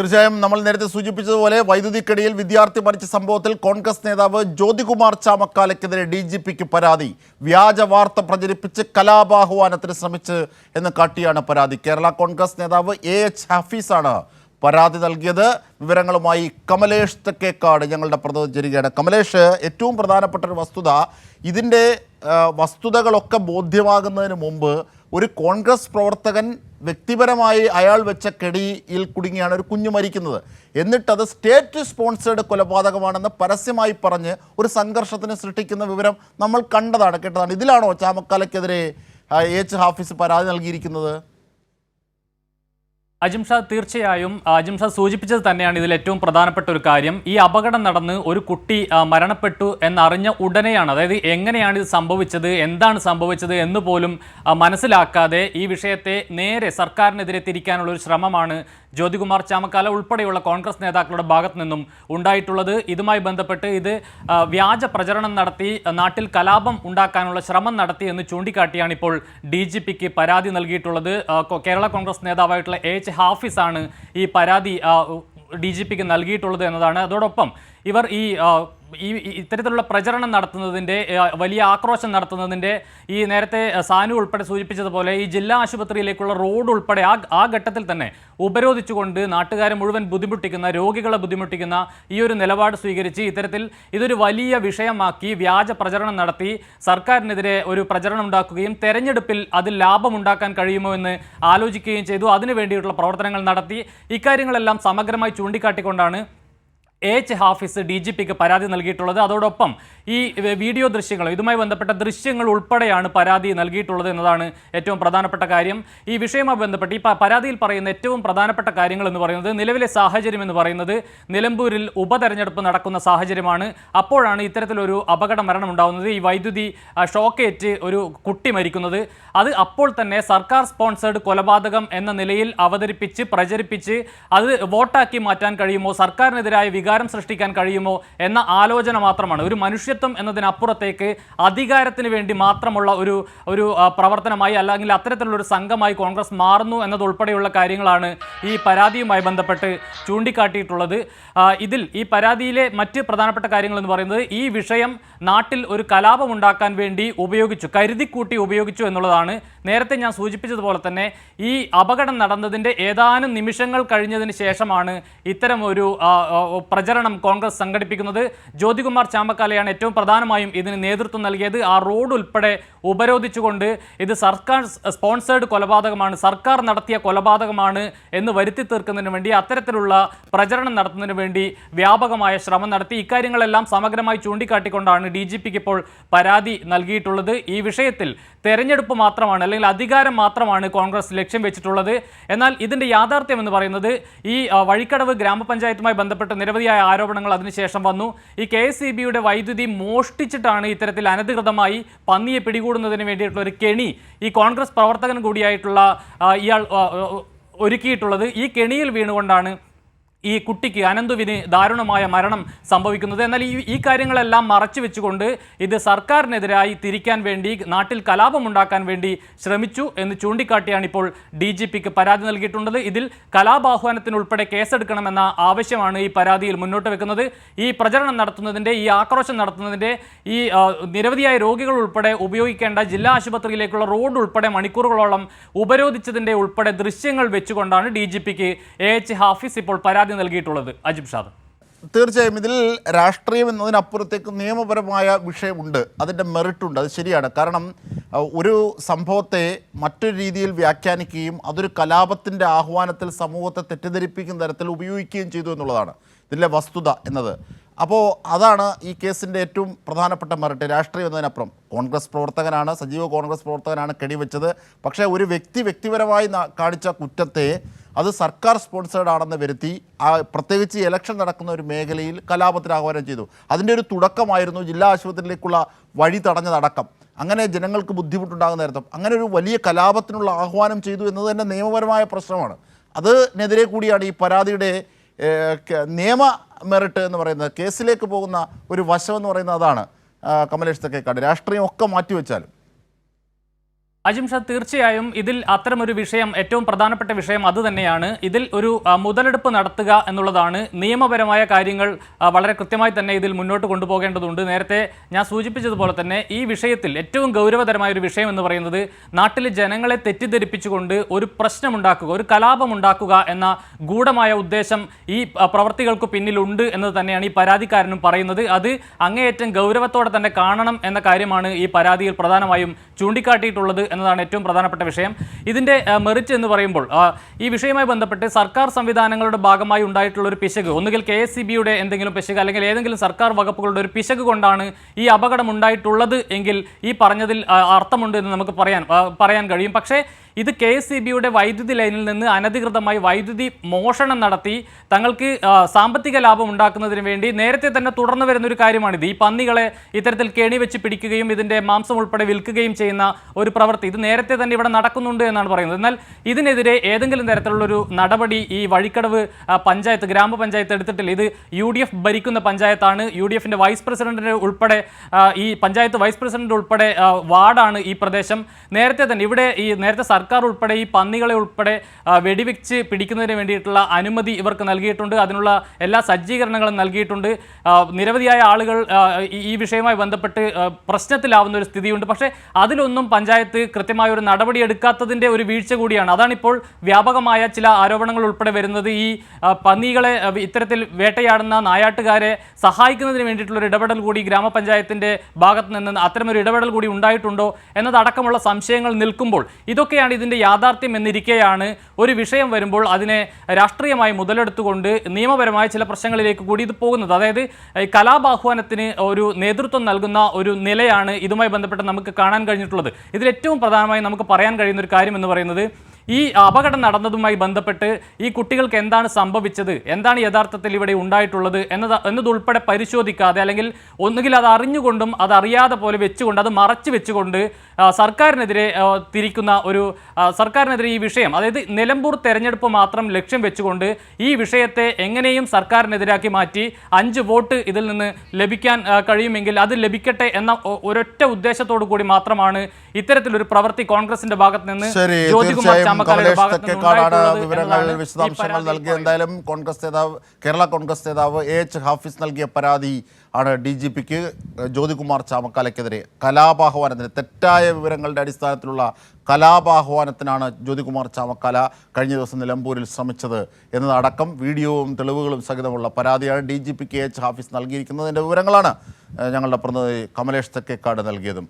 തീർച്ചയായും നമ്മൾ നേരത്തെ സൂചിപ്പിച്ചതുപോലെ വൈദ്യുതിക്കടിയിൽ വിദ്യാർത്ഥി മരിച്ച സംഭവത്തിൽ കോൺഗ്രസ് നേതാവ് ജ്യോതികുമാർ ചാമക്കാലയ്ക്കെതിരെ ഡി ജി പിക്ക് പരാതി. വ്യാജ വാർത്ത പ്രചരിപ്പിച്ച് കലാപാഹ്വാനത്തിന് ശ്രമിച്ച് എന്ന് കാട്ടിയാണ് പരാതി. കേരള കോൺഗ്രസ് നേതാവ് എ എച്ച് ഹഫീസാണ് പരാതി നൽകിയത്. വിവരങ്ങളുമായി കമലേഷ് തെക്കേക്കാട് ഞങ്ങളുടെ പ്രതിനിധി ചേരുകയാണ് കമലേഷ് ഏറ്റവും പ്രധാനപ്പെട്ട ഒരു വസ്തുത ഇതിന്റെ വസ്തുതകളൊക്കെ ബോധ്യമാകുന്നതിന് മുമ്പ് ഒരു കോൺഗ്രസ് പ്രവർത്തകൻ വ്യക്തിപരമായി അയാൾ വെച്ച കെടിയിൽ കുടുങ്ങിയാണ് ഒരു കുഞ്ഞു മരിക്കുന്നത്. എന്നിട്ടത് സ്റ്റേറ്റ് സ്പോൺസേഡ് കൊലപാതകമാണെന്ന് പരസ്യമായി പറഞ്ഞ് ഒരു സംഘർഷത്തിന് സൃഷ്ടിക്കുന്ന വിവരം നമ്മൾ കണ്ടതാണ് കേട്ടതാണ്. ഇതിലാണോ ചാമക്കാലയ്ക്കെതിരെ എച്ച് ഹാഫീസ് പരാതി നൽകിയിരിക്കുന്നത്? അജിംഷാ തീർച്ചയായും അജിംഷ സൂചിപ്പിച്ചത് തന്നെയാണ് ഇതിൽ ഏറ്റവും പ്രധാനപ്പെട്ട ഒരു കാര്യം. ഈ അപകടം നടന്ന് ഒരു കുട്ടി മരണപ്പെട്ടു എന്നറിഞ്ഞ ഉടനെയാണ് അതായത് എങ്ങനെയാണ് ഇത് സംഭവിച്ചത് എന്താണ് സംഭവിച്ചത് എന്ന് പോലും മനസ്സിലാക്കാതെ ഈ വിഷയത്തെ നേരെ സർക്കാരിനെതിരെ തിരിക്കാനുള്ള ഒരു ശ്രമമാണ് ജ്യോതികുമാർ ചാമക്കാല ഉൾപ്പെടെയുള്ള കോൺഗ്രസ് നേതാക്കളുടെ ഭാഗത്തു നിന്നും ഉണ്ടായിട്ടുള്ളത്. ഇതുമായി ബന്ധപ്പെട്ട് ഇത് വ്യാജ പ്രചരണം നടത്തി നാട്ടിൽ കലാപം ഉണ്ടാക്കാനുള്ള ശ്രമം നടത്തി എന്ന് ചൂണ്ടിക്കാട്ടിയാണ് ഇപ്പോൾ ഡി ജി പിക്ക് പരാതി നൽകിയിട്ടുള്ളത്. കേരള കോൺഗ്രസ് നേതാവായിട്ടുള്ള എച്ച് ഹാഫിസാണ് ഈ പരാതി ഡി ജി പിക്ക് നൽകിയിട്ടുള്ളത് എന്നതാണ്. അതോടൊപ്പം ഇവർ ഈ ഈ ഇത്തരത്തിലുള്ള പ്രചരണം നടത്തുന്നതിന്റെ വലിയ ആക്രോശം നടത്തുന്നതിന്റെ ഈ നേരത്തെ സാനു ഉൾപ്പെടെ സൂചിപ്പിച്ചതുപോലെ ഈ ജില്ലാ ആശുപത്രിയിലേക്കുള്ള റോഡ് ഉൾപ്പെടെ ആ ആ ഘട്ടത്തിൽ തന്നെ ഉപരോധിച്ചുകൊണ്ട് നാട്ടുകാരെ മുഴുവൻ ബുദ്ധിമുട്ടിക്കുന്ന രോഗികളെ ബുദ്ധിമുട്ടിക്കുന്ന ഈ ഒരു നിലപാട് സ്വീകരിച്ച് ഇത്തരത്തിൽ ഇതൊരു വലിയ വിഷയമാക്കി വ്യാജ പ്രചരണം നടത്തി സർക്കാരിനെതിരെ ഒരു പ്രചരണം ഉണ്ടാക്കുകയും തെരഞ്ഞെടുപ്പിൽ അതിൽ ലാഭമുണ്ടാക്കാൻ കഴിയുമോ എന്ന് ആലോചിക്കുകയും ചെയ്തു. അതിനു വേണ്ടിയിട്ടുള്ള പ്രവർത്തനങ്ങൾ നടത്തി. ഇക്കാര്യങ്ങളെല്ലാം സമഗ്രമായി ചൂണ്ടിക്കാട്ടിക്കൊണ്ടാണ് എച്ച് ഹാഫിസ് ഡി ജി പിക്ക് പരാതി നൽകിയിട്ടുള്ളത്. അതോടൊപ്പം ഈ വീഡിയോ ദൃശ്യങ്ങൾ ഇതുമായി ബന്ധപ്പെട്ട ദൃശ്യങ്ങൾ ഉൾപ്പെടെയാണ് പരാതി നൽകിയിട്ടുള്ളത് എന്നതാണ് ഏറ്റവും പ്രധാനപ്പെട്ട കാര്യം. ഈ വിഷയവുമായി ബന്ധപ്പെട്ട് ഈ പരാതിയിൽ പറയുന്ന ഏറ്റവും പ്രധാനപ്പെട്ട കാര്യങ്ങൾ എന്ന് പറയുന്നത് നിലവിലെ സാഹചര്യം എന്ന് പറയുന്നത് നിലമ്പൂരിൽ ഉപതെരഞ്ഞെടുപ്പ് നടക്കുന്ന സാഹചര്യമാണ്. അപ്പോഴാണ് ഇത്തരത്തിലൊരു അപകട മരണം ഉണ്ടാകുന്നത് ഈ വൈദ്യുതി ഷോക്കേറ്റ് ഒരു കുട്ടി മരിക്കുന്നത്. അത് അപ്പോൾ തന്നെ സർക്കാർ സ്പോൺസേഡ് കൊലപാതകം എന്ന നിലയിൽ അവതരിപ്പിച്ച് പ്രചരിപ്പിച്ച് അത് വോട്ടാക്കി മാറ്റാൻ കഴിയുമോ? സർക്കാരിനെതിരായ വികാരം സൃഷ്ടിക്കാൻ കഴിയുമോ എന്ന ആലോചന മാത്രമാണ്. ഒരു മനുഷ്യത്വം എന്നതിനപ്പുറത്തേക്ക് അധികാരത്തിന് വേണ്ടി മാത്രമുള്ള ഒരു ഒരു പ്രവർത്തനമായി അല്ലെങ്കിൽ അത്തരത്തിലുള്ള ഒരു സംഘമായി കോൺഗ്രസ് മാറുന്നു എന്നതുൾപ്പെടെയുള്ള കാര്യങ്ങളാണ് ഈ പരാതിയുമായി ബന്ധപ്പെട്ട് ചൂണ്ടിക്കാട്ടിയിട്ടുള്ളത്. ഇതിൽ ഈ പരാതിയിലെ മറ്റ് പ്രധാനപ്പെട്ട കാര്യങ്ങൾ എന്ന് പറയുന്നത് ഈ വിഷയം നാട്ടിൽ ഒരു കലാപമുണ്ടാക്കാൻ വേണ്ടി ഉപയോഗിച്ചു കരുതിക്കൂട്ടി ഉപയോഗിച്ചു എന്നുള്ളതാണ് നേരത്തെ ഞാൻ സൂചിപ്പിച്ചതുപോലെ തന്നെ ഈ അപകടം നടന്നതിന്റെ ഏതാനും നിമിഷങ്ങൾ കഴിഞ്ഞതിന് ശേഷമാണ് ഇത്തരം ഒരു പ്രചരണം കോൺഗ്രസ് സംഘടിപ്പിക്കുന്നത്. ജ്യോതികുമാർ ചാമക്കാലയാണ് ഏറ്റവും പ്രധാനമായും ഇതിന് നേതൃത്വം നൽകിയത്. ആ റോഡ് ഉൾപ്പെടെ ഉപരോധിച്ചുകൊണ്ട് ഇത് സർക്കാർ സ്പോൺസേഡ് കൊലപാതകമാണ് സർക്കാർ നടത്തിയ കൊലപാതകമാണ് എന്ന് വരുത്തി തീർക്കുന്നതിന് വേണ്ടി അത്തരത്തിലുള്ള പ്രചരണം നടത്തുന്നതിന് വേണ്ടി വ്യാപകമായ ശ്രമം നടത്തി. ഇക്കാര്യങ്ങളെല്ലാം സമഗ്രമായി ചൂണ്ടിക്കാട്ടിക്കൊണ്ടാണ് ഡി ജി പിക്ക് ഇപ്പോൾ പരാതി നൽകിയിട്ടുള്ളത്. ഈ വിഷയത്തിൽ തെരഞ്ഞെടുപ്പ് മാത്രമാണ് അല്ലെങ്കിൽ അധികാരം മാത്രമാണ് കോൺഗ്രസ് ലക്ഷ്യം വെച്ചിട്ടുള്ളത്. എന്നാൽ ഇതിന്റെ യാഥാർത്ഥ്യം എന്ന് പറയുന്നത് ഈ വഴിക്കടവ് ഗ്രാമപഞ്ചായത്തുമായി ബന്ധപ്പെട്ട് നിരവധിയായ ആരോപണങ്ങൾ അതിനുശേഷം വന്നു. ഈ കെ എസ് വൈദ്യുതി മോഷ്ടിച്ചിട്ടാണ് ഇത്തരത്തിൽ അനധികൃതമായി പന്നിയെ പിടികൂടുന്നതിന് വേണ്ടിയിട്ടുള്ള ഒരു കെണി ഈ കോൺഗ്രസ് പ്രവർത്തകൻ കൂടിയായിട്ടുള്ള ഇയാൾ ഒരുക്കിയിട്ടുള്ളത്. ഈ കെണിയിൽ വീണുകൊണ്ടാണ് ഈ കുട്ടിക്ക് അനന്തുവിന് ദാരുണമായ മരണം സംഭവിക്കുന്നത്. എന്നാൽ ഈ ഈ കാര്യങ്ങളെല്ലാം മറച്ചു വെച്ചുകൊണ്ട് ഇത് സർക്കാരിനെതിരായി തിരിക്കാൻ വേണ്ടി നാട്ടിൽ കലാപമുണ്ടാക്കാൻ വേണ്ടി ശ്രമിച്ചു എന്ന് ചൂണ്ടിക്കാട്ടിയാണ് ഇപ്പോൾ ഡി ജി പിക്ക് പരാതി നൽകിയിട്ടുള്ളത്. ഇതിൽ കലാപാഹ്വാനത്തിനുൾപ്പെടെ കേസെടുക്കണമെന്ന ആവശ്യമാണ് ഈ പരാതിയിൽ മുന്നോട്ട് വെക്കുന്നത്. ഈ പ്രചരണം നടത്തുന്നതിന്റെ ഈ ആക്രോശം നടത്തുന്നതിന്റെ ഈ നിരവധിയായ രോഗികൾ ഉൾപ്പെടെ ഉപയോഗിക്കേണ്ട ജില്ലാ ആശുപത്രിയിലേക്കുള്ള റോഡ് ഉൾപ്പെടെ മണിക്കൂറുകളോളം ഉപരോധിച്ചതിന്റെ ഉൾപ്പെടെ ദൃശ്യങ്ങൾ വെച്ചുകൊണ്ടാണ് ഡി ജി പിക്ക് എ എച്ച് ഹാഫിസ് ഇപ്പോൾ പരാതി നൽകിയിട്ടുള്ളത് അജിബ് ഷാദ്. തീർച്ചയായും ഇതിൽ രാഷ്ട്രീയം എന്നതിനപ്പുറത്തേക്ക് നിയമപരമായ വിഷയമുണ്ട്. അതിന്റെ മെറിറ്റുണ്ട്. അത് ശരിയാണ്. കാരണം ഒരു സംഭവത്തെ മറ്റൊരു രീതിയിൽ വ്യാഖ്യാനിക്കുകയും അതൊരു കലാപത്തിന്റെ ആഹ്വാനത്തിൽ സമൂഹത്തെ തെറ്റിദ്ധരിപ്പിക്കുന്ന തരത്തിൽ ഉപയോഗിക്കുകയും ചെയ്തു എന്നുള്ളതാണ് ഇതിലെ വസ്തുത എന്നത്. അപ്പോൾ അതാണ് ഈ കേസിന്റെ ഏറ്റവും പ്രധാനപ്പെട്ട മെറിറ്റ്. രാഷ്ട്രീയം എന്നതിനപ്പുറം. കോൺഗ്രസ് പ്രവർത്തകനാണ് സജീവ കോൺഗ്രസ് പ്രവർത്തകനാണ് കെടിവെച്ചത്. പക്ഷേ ഒരു വ്യക്തി വ്യക്തിപരമായി കാണിച്ച കുറ്റത്തെ അത് സർക്കാർ സ്പോൺസേഡ് ആണെന്ന് വരുത്തി ആ പ്രത്യേകിച്ച് ഇലക്ഷൻ നടക്കുന്ന ഒരു മേഖലയിൽ കലാപത്തിന് ആഹ്വാനം ചെയ്തു. അതിന്റെ ഒരു തുടക്കമായിരുന്നു ജില്ലാ ആശുപത്രിയിലേക്കുള്ള വഴി തടഞ്ഞതടക്കം. അങ്ങനെ ജനങ്ങൾക്ക് ബുദ്ധിമുട്ടുണ്ടാകുന്ന നേരത്തും അങ്ങനെ ഒരു വലിയ കലാപത്തിനുള്ള ആഹ്വാനം ചെയ്തു എന്നത് തന്നെ നിയമപരമായ പ്രശ്നമാണ്. അതിനെതിരെ കൂടിയാണ് ഈ പരാതിയുടെ നിയമ മെറിറ്റ് എന്ന് പറയുന്നത്. കേസിലേക്ക് പോകുന്ന ഒരു വശം എന്ന് പറയുന്നത് അതാണ് കമലേഷ് തക്കേക്കാട്. രാഷ്ട്രീയം ഒക്കെ മാറ്റിവെച്ചാലും. അജിംഷ തീർച്ചയായും ഇതിൽ അത്തരമൊരു വിഷയം ഏറ്റവും പ്രധാനപ്പെട്ട വിഷയം അത് തന്നെയാണ്. ഇതിൽ ഒരു മുതലെടുപ്പ് നടത്തുക എന്നുള്ളതാണ്. നിയമപരമായ കാര്യങ്ങൾ വളരെ കൃത്യമായി തന്നെ ഇതിൽ മുന്നോട്ട് കൊണ്ടുപോകേണ്ടതുണ്ട്. നേരത്തെ ഞാൻ സൂചിപ്പിച്ചതുപോലെ തന്നെ ഈ വിഷയത്തിൽ ഏറ്റവും ഗൗരവതരമായ ഒരു വിഷയം എന്ന് പറയുന്നത് നാട്ടിലെ ജനങ്ങളെ തെറ്റിദ്ധരിപ്പിച്ചുകൊണ്ട് ഒരു പ്രശ്നമുണ്ടാക്കുക ഒരു കലാപമുണ്ടാക്കുക എന്ന ഗൂഢമായ ഉദ്ദേശം ഈ പ്രവർത്തികൾക്ക് പിന്നിലുണ്ട് എന്ന് തന്നെയാണ് ഈ പരാതിക്കാരനും പറയുന്നത്. അത് അങ്ങേയറ്റം ഗൗരവത്തോടെ തന്നെ കാണണം എന്ന കാര്യമാണ് ഈ പരാതിയിൽ പ്രധാനമായും ചൂണ്ടിക്കാട്ടിയിട്ടുള്ളത് എന്നതാണ് ഏറ്റവും പ്രധാനപ്പെട്ട വിഷയം. ഇതിന്റെ മെറിറ്റ് എന്ന് പറയുമ്പോൾ ഈ വിഷയവുമായി ബന്ധപ്പെട്ട് സർക്കാർ സംവിധാനങ്ങളുടെ ഭാഗമായി ഉണ്ടായിട്ടുള്ള ഒരു പിശക് ഒന്നുകിൽ കെ എസ് സി ബിയുടെ എന്തെങ്കിലും പിശക് അല്ലെങ്കിൽ ഏതെങ്കിലും സർക്കാർ വകുപ്പുകളുടെ ഒരു പിശക് കൊണ്ടാണ് ഈ അപകടം ഉണ്ടായിട്ടുള്ളത് എങ്കിൽ ഈ പറഞ്ഞതിൽ അർത്ഥമുണ്ട് എന്ന് നമുക്ക് പറയാൻ പറയാൻ കഴിയും. പക്ഷേ ഇത് കെ എസ് സി ബിയുടെ വൈദ്യുതി ലൈനിൽ നിന്ന് അനധികൃതമായി വൈദ്യുതി മോഷണം നടത്തി തങ്ങൾക്ക് സാമ്പത്തിക ലാഭം ഉണ്ടാക്കുന്നതിന് വേണ്ടി നേരത്തെ തന്നെ തുടർന്നു വരുന്ന ഒരു കാര്യമാണിത്. ഈ പന്നികളെ ഇത്തരത്തിൽ കെണി വെച്ച് പിടിക്കുകയും ഇതിന്റെ മാംസം ഉൾപ്പെടെ വിൽക്കുകയും ചെയ്യുന്ന ഒരു പ്രവൃത്തി. ഇത് നേരത്തെ തന്നെ ഇവിടെ നടക്കുന്നുണ്ട് എന്നാണ് പറയുന്നത്. എന്നാൽ ഇതിനെതിരെ ഏതെങ്കിലും തരത്തിലുള്ളൊരു നടപടി ഈ വഴിക്കടവ് പഞ്ചായത്ത് ഗ്രാമപഞ്ചായത്ത് എടുത്തിട്ടില്ല. ഇത് യു ഡി എഫ് ഭരിക്കുന്ന പഞ്ചായത്താണ്. യു ഡി എഫിന്റെ വൈസ് പ്രസിഡന്റിന് ഉൾപ്പെടെ ഈ പഞ്ചായത്ത് വൈസ് പ്രസിഡന്റ് ഉൾപ്പെടെ വാർഡാണ് ഈ പ്രദേശം. നേരത്തെ തന്നെ ഇവിടെ ഈ നേരത്തെ സർക്കാർ ഉൾപ്പെടെ ഈ പന്നികളെ ഉൾപ്പെടെ വെടിവെച്ച് പിടിക്കുന്നതിന് വേണ്ടിയിട്ടുള്ള അനുമതി ഇവർക്ക് നൽകിയിട്ടുണ്ട്. അതിനുള്ള എല്ലാ സജ്ജീകരണങ്ങളും നൽകിയിട്ടുണ്ട്. നിരവധിയായ ആളുകൾ ഈ- വിഷയവുമായി ബന്ധപ്പെട്ട് പ്രശ്നത്തിലാവുന്ന ഒരു സ്ഥിതിയുണ്ട്. പക്ഷേ അതിലൊന്നും പഞ്ചായത്ത് കൃത്യമായ ഒരു നടപടി എടുക്കാത്തതിന്റെ ഒരു വീഴ്ച കൂടിയാണ്. അതാണിപ്പോൾ വ്യാപകമായ ചില ആരോപണങ്ങൾ ഉൾപ്പെടെ വരുന്നത്. ഈ പന്നികളെ ഇത്തരത്തിൽ വേട്ടയാടുന്ന നായാട്ടുകാരെ സഹായിക്കുന്നതിന് വേണ്ടിയിട്ടുള്ള ഒരു ഇടപെടൽ കൂടി ഗ്രാമപഞ്ചായത്തിന്റെ ഭാഗത്ത് നിന്ന് അത്തരമൊരു ഇടപെടൽ കൂടി ഉണ്ടായിട്ടുണ്ടോ എന്നതടക്കമുള്ള സംശയങ്ങൾ നിൽക്കുമ്പോൾ ഇതൊക്കെയാണ് ഇതിന്റെ യാഥാർത്ഥ്യം എന്നിരിക്കെയാണ് ഒരു വിഷയം വരുമ്പോൾ അതിനെ രാഷ്ട്രീയമായി മുതലെടുത്തുകൊണ്ട് നിയമപരമായ ചില പ്രശ്നങ്ങളിലേക്ക് കൂടി ഇത് പോകുന്നത്. അതായത് കലാബാഹ്വാനത്തിന് ഒരു നേതൃത്വം നൽകുന്ന ഒരു നിലയാണ് ഇതുമായി ബന്ധപ്പെട്ട് നമുക്ക് കാണാൻ കഴിഞ്ഞിട്ടുള്ളത്. ഇതിൽ ഏറ്റവും പ്രധാനമായി നമുക്ക് പറയാൻ കഴിയുന്ന ഒരു കാര്യം എന്ന് പറയുന്നത് ഈ അപകടം നടന്നതുമായി ബന്ധപ്പെട്ട് ഈ കുട്ടികൾക്ക് എന്താണ് സംഭവിച്ചത്? എന്താണ് യഥാർത്ഥത്തിൽ ഇവിടെ ഉണ്ടായിട്ടുള്ളത് എന്നത് എന്നതുൾപ്പെടെ പരിശോധിക്കാതെ അല്ലെങ്കിൽ ഒന്നുകിൽ അത് അറിഞ്ഞുകൊണ്ടും അത് അറിയാതെ പോലെ വെച്ചുകൊണ്ട് അത് മറച്ചു വെച്ചുകൊണ്ട് സർക്കാരിനെതിരെ തിരിക്കുന്ന ഒരു സർക്കാരിനെതിരെ ഈ വിഷയം അതായത് നിലമ്പൂർ തെരഞ്ഞെടുപ്പ് മാത്രം ലക്ഷ്യം വെച്ചുകൊണ്ട് ഈ വിഷയത്തെ എങ്ങനെയും സർക്കാരിനെതിരാക്കി മാറ്റി അഞ്ച് വോട്ട് ഇതിൽ നിന്ന് ലഭിക്കാൻ കഴിയുമെങ്കിൽ അത് ലഭിക്കട്ടെ എന്ന ഒരൊറ്റ ഉദ്ദേശത്തോടു കൂടി മാത്രമാണ് ഇത്തരത്തിലൊരു പ്രവൃത്തി കോൺഗ്രസിന്റെ ഭാഗത്ത് നിന്ന് ജ്യോതികുമാർ കമലേഷ് തെക്കേക്കാടാണ് വിവരങ്ങൾ വിശദാംശങ്ങൾ നൽകി എന്തായാലും കോൺഗ്രസ് നേതാവ് കേരള കോൺഗ്രസ് നേതാവ് എ എച്ച് ഹാഫിസ് നൽകിയ പരാതി ആണ് ഡി ജി പിക്ക്. ജ്യോതികുമാർ ചാമക്കാലയ്ക്കെതിരെ കലാപാഹ്വാനത്തിന് തെറ്റായ വിവരങ്ങളുടെ അടിസ്ഥാനത്തിലുള്ള കലാപാഹ്വാനത്തിനാണ് ജ്യോതികുമാർ ചാമക്കാല കഴിഞ്ഞ ദിവസം നിലമ്പൂരിൽ ശ്രമിച്ചത് എന്നതടക്കം വീഡിയോവും തെളിവുകളും സഹിതമുള്ള പരാതിയാണ് ഡി ജി പിക്ക് എച്ച് ഹാഫിസ് നൽകിയിരിക്കുന്നതിന്റെ വിവരങ്ങളാണ് ഞങ്ങളുടെ പ്രതിനിധി കമലേഷ് തെക്കേക്കാട് നൽകിയതും.